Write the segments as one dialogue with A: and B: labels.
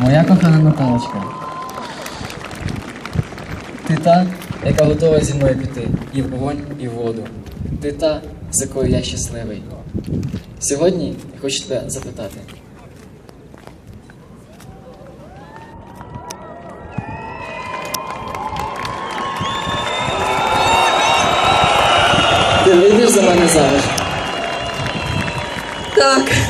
A: Моя кохана Наталочка. Ти та, яка готова зі мною піти і в вогонь, і в воду. Ти та, з якою я щасливий. Сьогодні я хочу тебе запитати. Ти вийдеш за мене заміж? Так.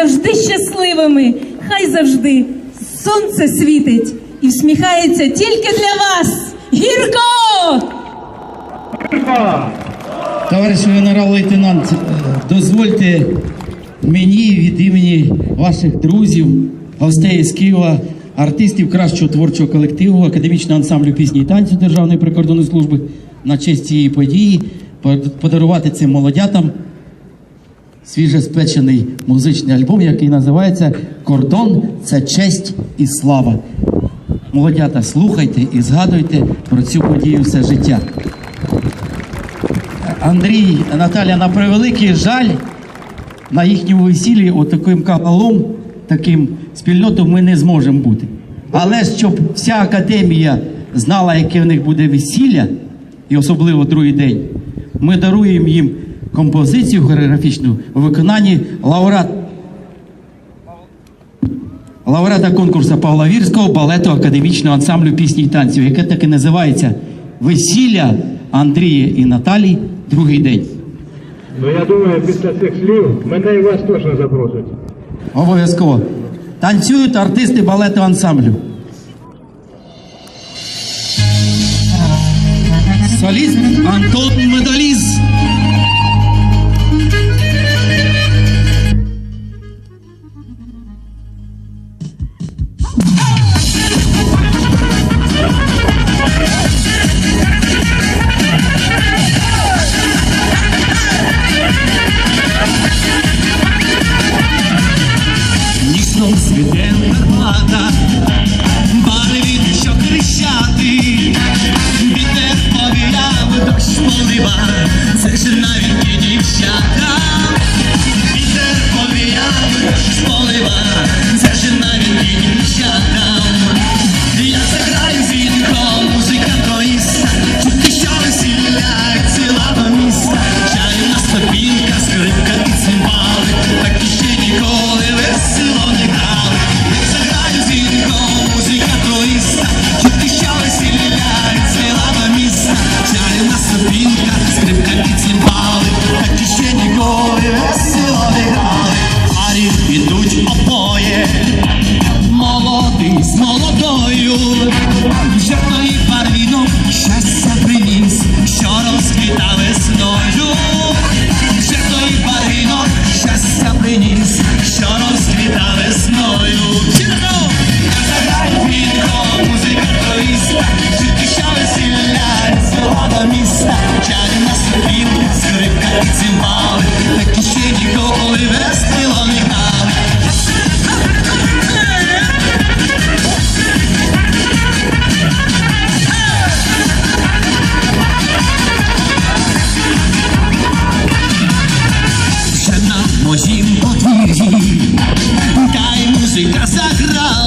B: завжди щасливими, хай завжди
C: сонце світить і всміхається тільки для вас. Гірко!
D: Товариш генерал-лейтенант, е, дозвольте мені від імені ваших друзів, гостей з Києва, артистів кращого творчого колективу, академічного ансамблю пісні і танцю Державної прикордонної служби на честь цієї події подарувати цим молодятам свіжеспечений музичний альбом, який називається Кордон це честь і слава. Молодята, слухайте і згадуйте про цю подію все життя. Андрій, Наталя, на превеликий жаль, на їхньому весіллі отаким кагалом, таким спільнотом ми не зможемо бути. Але щоб вся академія знала, яке в них буде весілля, і особливо другий день, ми даруємо їм композицію хореографічну у виконанні лауреат, лауреата конкурсу Павла Вірського балету академічного ансамблю пісні і танців, яке так і називається Весілля Андрія і Наталії другий день. Ну
E: я думаю, після цих слів мене і вас точно запросять.
D: Обов'язково. Танцюють артисти балету ансамблю. Соліст Антон. це ж навіть дівчата. серця, чаю на спілу, скрипка і цимбали, такі ще ніколи весело не грали. Ще на моїм подвір'ї, та музика заграла.